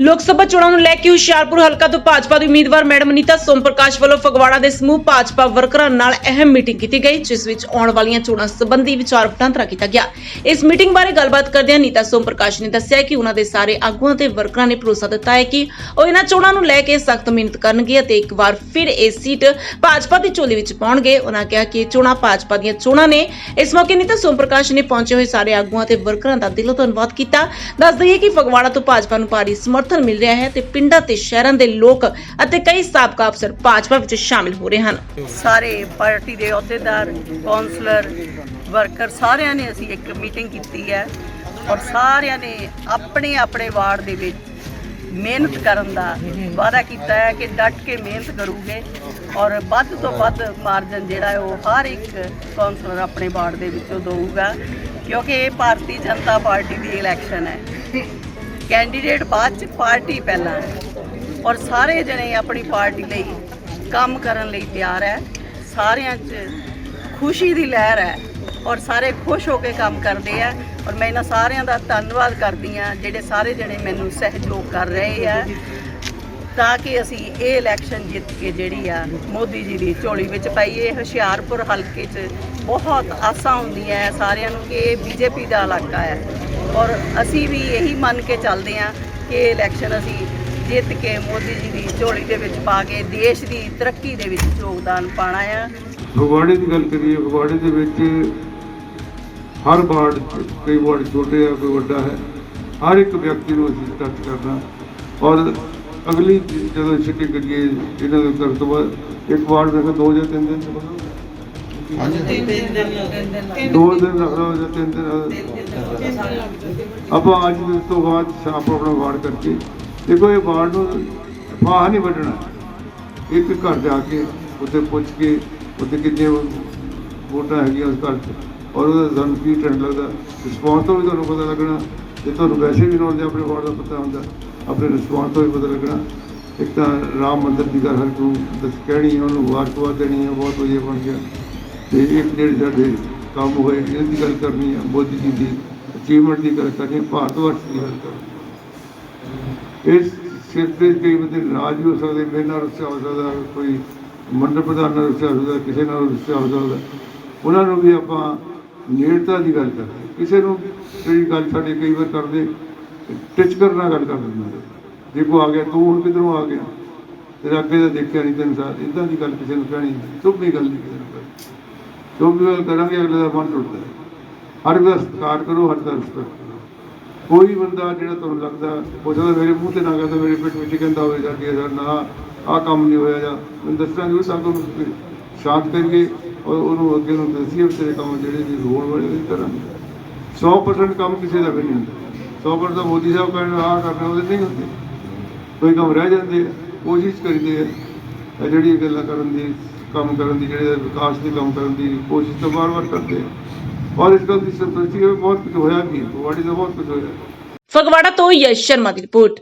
ਲੋਕ ਸਭਾ ਚੋਣਾਂ ਨੂੰ ਲੈ ਕੇ ਹੁਸ਼ਿਆਰਪੁਰ ਹਲਕਾ ਤੋਂ ਭਾਜਪਾ ਦੇ ਉਮੀਦਵਾਰ ਮੈਡਮ ਨੀਤਾ ਸੋਮ ਪ੍ਰਕਾਸ਼ ਵੱਲੋਂ ਫਗਵਾੜਾ ਦੇ ਸਮੂਹ ਭਾਜਪਾ ਵਰਕਰਾਂ ਨਾਲ ਅਹਿਮ ਮੀਟਿੰਗ ਕੀਤੀ ਗਈ, ਜਿਸ ਵਿੱਚ ਆਉਣ ਵਾਲੀਆਂ ਚੋਣਾਂ ਸੰਬੰਧੀ ਵਿਚਾਰ ਵਟਾਂਦਰਾ ਕੀਤਾ ਗਿਆ। ਇਸ ਮੀਟਿੰਗ ਬਾਰੇ ਗੱਲਬਾਤ ਕਰਦਿਆਂ ਨੀਤਾ ਸੋਮ ਪ੍ਰਕਾਸ਼ ਨੇ ਦੱਸਿਆ ਕਿ ਉਹਨਾਂ ਦੇ ਸਾਰੇ ਆਗੂਆਂ ਤੇ ਵਰਕਰਾਂ ਨੇ ਭਰੋਸਾ ਦਿੱਤਾ ਹੈ ਕਿ ਉਹ ਇਹਨਾਂ ਚੋਣਾਂ ਨੂੰ ਲੈ ਕੇ ਸਖਤ ਮਿਹਨਤ ਕਰਨਗੇ ਅਤੇ ਇੱਕ ਵਾਰ ਫਿਰ ਇਹ ਸੀਟ ਭਾਜਪਾ ਦੀ ਝੋਲੀ ਵਿੱਚ ਪਾਉਣਗੇ। ਉਹਨਾਂ ਕਿਹਾ ਕਿ ਇਹ ਚੋਣਾਂ ਭਾਜਪਾ ਦੀਆਂ ਚੋਣਾਂ ਨੇ। ਇਸ ਮੌਕੇ ਨੀਤਾ ਸੋਮ ਪ੍ਰਕਾਸ਼ ਨੇ ਪਹੁੰਚੇ ਹੋਏ ਸਾਰੇ ਆਗੂਆਂ ਤੇ ਵਰਕਰਾਂ ਦਾ ਦਿਲੋਂ ਧੰਨਵਾਦ ਕੀਤਾ। ਦੱਸ ਦਈਏ ਕਿ ਫਗਵਾੜਾ ਤੋਂ ਭਾਜਪਾ ਨੂੰ ਭਾਰੀ ਸਮਰਥਨ ਮਿਲ ਰਿਹਾ ਹੈ ਤੇ ਪਿੰਡਾਂ ਤੇ ਸ਼ਹਿਰਾਂ ਦੇ ਲੋਕ ਅਤੇ ਕਈ ਸਾਬਕਾ ਅਫਸਰ ਭਾਜਪਾ ਵਿੱਚ ਸ਼ਾਮਿਲ ਹੋ ਰਹੇ ਹਨ। ਸਾਰੇ ਪਾਰਟੀ ਦੇ ਅਹੁਦੇਦਾਰ, ਕੌਂਸਲਰ, ਵਰਕਰ ਸਾਰਿਆਂ ਨੇ ਅਸੀਂ ਇੱਕ ਮੀਟਿੰਗ ਕੀਤੀ ਹੈ ਔਰ ਸਾਰਿਆਂ ਨੇ ਆਪਣੇ ਆਪਣੇ ਵਾਰਡ ਦੇ ਵਿੱਚ ਮਿਹਨਤ ਕਰਨ ਦਾ ਵਾਅਦਾ ਕੀਤਾ ਹੈ ਕਿ ਡਟ ਕੇ ਮਿਹਨਤ ਕਰੂਗੇ ਔਰ ਵੱਧ ਤੋਂ ਵੱਧ ਮਾਰਜਨ ਜਿਹੜਾ ਹੈ ਉਹ ਹਰ ਇੱਕ ਕੌਂਸਲਰ ਆਪਣੇ ਵਾਰਡ ਦੇ ਵਿੱਚੋਂ ਦਊਗਾ ਕਿਉਂਕਿ ਇਹ ਭਾਰਤੀ ਜਨਤਾ ਪਾਰਟੀ ਦੀ ਇਲੈਕਸ਼ਨ ਹੈ। ਕੈਂਡੀਡੇਟ ਬਾਅਦ ਚ ਪਾਰਟੀ ਪਹਿਲਾਂ ਹੈ। ਔਰ ਸਾਰੇ ਜਣੇ ਆਪਣੀ ਪਾਰਟੀ ਲਈ ਕੰਮ ਕਰਨ ਲਈ ਤਿਆਰ ਹੈ। ਸਾਰਿਆਂ 'ਚ ਖੁਸ਼ੀ ਦੀ ਲਹਿਰ ਹੈ ਔਰ ਸਾਰੇ ਖੁਸ਼ ਹੋ ਕੇ ਕੰਮ ਕਰਦੇ ਆ ਔਰ ਮੈਂ ਇਹਨਾਂ ਸਾਰਿਆਂ ਦਾ ਧੰਨਵਾਦ ਕਰਦੀ ਆ ਜਿਹੜੇ ਸਾਰੇ ਜਣੇ ਮੈਨੂੰ ਸਹਿਯੋਗ ਕਰ ਰਹੇ ਆ ਤਾਂ ਕਿ ਅਸੀਂ ਇਹ ਇਲੈਕਸ਼ਨ ਜਿੱਤ ਕੇ ਜਿਹੜੀ ਆ ਮੋਦੀ ਜੀ ਦੀ ਝੋਲੀ ਵਿੱਚ ਪਾਈਏ। ਹੁਸ਼ਿਆਰਪੁਰ ਹਲਕੇ 'ਚ ਬਹੁਤ ਆਸਾਂ ਹੁੰਦੀਆਂ ਹੈ ਸਾਰਿਆਂ ਨੂੰ ਕਿ ਇਹ ਬੀਜੇਪੀ ਦਾ ਇਲਾਕਾ ਹੈ। ਔਰ ਅਸੀਂ ਵੀ ਇਹੀ ਮੰਨ ਕੇ ਚੱਲਦੇ ਆ ਕਿ ਇਲੈਕਸ਼ਨ ਅਸੀਂ ਜਿੱਤ ਕੇ ਮੋਦੀ ਜੀ ਦੀ ਝੋਲੀ ਦੇ ਵਿੱਚ ਪਾ ਕੇ ਦੇਸ਼ ਦੀ ਤਰੱਕੀ ਦੇ ਵਿੱਚ ਯੋਗਦਾਨ ਪਾਣਾ ਆ। ਫਗਵਾੜੇ ਦੀ ਗੱਲ ਕਰੀਏ, ਫਗਵਾੜੇ ਦੇ ਵਿੱਚ ਹਰ ਵਾਰਡ ਕਈ ਵਾਰਡ ਛੋਟੇ ਆ, ਕੋਈ ਵੱਡਾ ਹੈ। ਹਰ ਇੱਕ ਵਿਅਕਤੀ ਨੂੰ ਅਸੀਂ ਟੱਚ ਕਰਨਾ। ਔਰ ਅਗਲੀ ਜਦੋਂ ਛੁੱਟੀ ਕਰੀਏ, ਇਹਨਾਂ ਦੇ ਕਰਨ ਤੋਂ ਬਾਅਦ ਇੱਕ ਵਾਰਡ ਦੇ ਦੋ ਜਾਂ ਤਿੰਨ ਦਿਨ ਦੋ ਦਿਨ ਲਓ ਜਾਂ ਤਿੰਨ ਦਿਨ ਆਪਾਂ ਅੱਜ ਦੇ ਤੋਂ ਬਾਅਦ ਸ਼ਾਮ ਆਪਣਾ ਵਾਰਡ ਕਰਕੇ ਦੇਖੋ ਇਹ ਵਾਰਡ ਨੂੰ ਫਾਹ ਨਹੀਂ ਵੱਢਣਾ। ਇੱਕ ਘਰ ਜਾ ਕੇ ਉੱਥੇ ਪੁੱਛ ਕੇ ਉੱਥੇ ਕਿੰਨੇ ਵੋਟਾਂ ਹੈਗੀਆਂ ਉਸ ਘਰ 'ਚ। ਔਰ ਉਹਦਾ ਤੁਹਾਨੂੰ ਕੀ ਟ੍ਰੈਂਡ ਲੱਗਦਾ? ਰਿਸਪੌਂਸ ਤੋਂ ਵੀ ਤੁਹਾਨੂੰ ਪਤਾ ਲੱਗਣਾ ਜੇ ਤੁਹਾਨੂੰ ਵੈਸੇ ਵੀ ਨੌਲੇਜ ਆਪਣੇ ਵਾਰਡ ਦਾ ਪਤਾ ਹੁੰਦਾ। ਆਪਣੇ ਰਿਸਪੌਂਸ ਤੋਂ ਵੀ ਪਤਾ ਲੱਗਣਾ। ਇੱਕ ਤਾਂ ਰਾਮ ਮੰਦਿਰ ਦੀ ਗੱਲ ਹਰ ਕੋਈ ਦੱਸ ਕਹਿਣੀ ਉਹਨੂੰ ਮੁਬਾਰਕਬਾਦ ਦੇਣੀ ਹੈ ਬਹੁਤ ਵਧੀਆ ਬਣ ਗਿਆ। ਤੇ ਇੱਕ ਜਿਹੜੇ ਸਾਡੇ ਕੰਮ ਹੋਏ ਇਹਨਾਂ ਦੀ ਗੱਲ ਕਰਨੀ ਹੈ ਮੋਦੀ ਜੀ ਦੀ ਅਚੀਵਮੈਂਟ ਦੀ ਗੱਲ ਕਰਨੀ ਹੈ ਭਾਰਤ ਵਰਸ਼ ਦੀ ਗੱਲ ਕਰਨੀ ਇਸ ਸਿਰ ਤੇ ਕਈ ਬੰਦੇ ਰਾਜ ਵੀ ਹੋ ਸਕਦੇ, ਮੇਰੇ ਨਾਲ ਰੁੱਸਿਆ ਹੋ ਸਕਦਾ, ਕੋਈ ਮੰਡਲ ਪ੍ਰਧਾਨ ਨਾਲ ਰੁੱਸਿਆ ਹੋ ਸਕਦਾ, ਕਿਸੇ ਨਾਲ ਰੁੱਸਿਆ ਹੋ ਸਕਦਾ। ਉਹਨਾਂ ਨੂੰ ਵੀ ਆਪਾਂ ਨੇੜਤਾ ਦੀ ਗੱਲ ਕਰਦੇ ਕਿਸੇ ਨੂੰ ਜਿਹੜੀ ਗੱਲ ਸਾਡੇ ਕਈ ਵਾਰ ਕਰਦੇ ਟਿਚ ਕਰਨ ਨਾਲ ਗੱਲ ਕਰ ਦਿੰਦੇ ਜੇ ਕੋ ਆ ਗਿਆ, ਤੂੰ ਹੁਣ ਕਿਧਰੋਂ ਆ ਗਿਆ? ਤੇਰਾ ਅੱਗੇ ਤਾਂ ਦੇਖਿਆ ਨਹੀਂ, ਤੈਨੂੰ ਸਾਰ ਇਦਾਂ ਦੀ ਗੱਲ ਕਿਸੇ ਨੂੰ ਕਹਿਣੀ ਚੁੱਪੀ ਗੱਲ ਨਹੀਂ ਕਿਸੇ ਨੂੰ ਜੋ ਵੀ ਗੱਲ ਕਰਾਂਗੇ ਅਗਲੇ ਦਾ ਮਨ ਟੁੱਟਦਾ ਹੈ। ਹਰ ਦਾ ਸਤਿਕਾਰ ਕਰੋ, ਹਰ ਦਾ ਰਿਸਪੈਕਟ ਕਰੋ। ਕੋਈ ਬੰਦਾ ਜਿਹੜਾ ਤੁਹਾਨੂੰ ਲੱਗਦਾ ਹੋ ਸਕਦਾ ਮੇਰੇ ਮੂੰਹ ਤੇ ਨਾ ਕਹਿੰਦਾ ਮੇਰੇ ਪਿੱਠ ਵਿੱਚ ਕਹਿੰਦਾ ਹੋਵੇ, ਜਾ ਕੇ ਯਾਰ ਨਾ, ਆਹ ਕੰਮ ਨਹੀਂ ਹੋਇਆ ਜਾਂ ਮੈਨੂੰ ਦੱਸਾਂਗੇ ਜ਼ਰੂਰ ਤਾਂ ਉਹਨੂੰ ਸ਼ਾਂਤ ਕਰੀਏ। ਔਰ ਉਹਨੂੰ ਅੱਗੇ ਨੂੰ ਦੱਸੀਏ ਵੀ ਤੇਰੇ ਕੰਮ ਜਿਹੜੇ ਵੀ ਹੋਣ ਵਾਲੇ ਨੇ, ਕਰਾਂਗੇ। 100% ਕੰਮ ਕਿਸੇ ਦਾ ਵੀ ਨਹੀਂ ਹੁੰਦਾ। 100% ਮੋਦੀ ਸਾਹਿਬ ਕਹਿੰਦੇ ਆਹ ਕਰਨਾ ਉਹਦੇ ਨਹੀਂ ਹੁੰਦੇ। ਕੋਈ ਕੰਮ ਰਹਿ ਜਾਂਦੇ ਕੋਸ਼ਿਸ਼ ਕਰੀਦੇ ਆ। ਇਹ ਜਿਹੜੀ ਗੱਲਾਂ ਕਰਨ ਦੀ, ਕੰਮ ਕਰਨ ਦੀ, ਜਿਹੜੇ ਵਿਕਾਸ ਦੀ ਕੰਮ ਕਰਨ ਦੀ ਕੋਸ਼ਿਸ਼ ਤਾਂ ਵਾਰ-ਵਾਰ ਕਰਦੇ ਆ। ਔਰ ਇਸ ਗੱਲ ਦੀ ਸੰਤੁਸ਼ਟੀ ਹੈ ਬਹੁਤ ਕੁਝ ਹੋਇਆ ਵੀ ਹੈ। ਵਾੜੀ ਦਾ ਬਹੁਤ ਕੁਝ ਹੋਇਆ। ਫਗਵਾੜਾ ਤੋਂ ਯਸ਼ ਸ਼ਰਮਾ ਦੀ ਰਿਪੋਰਟ।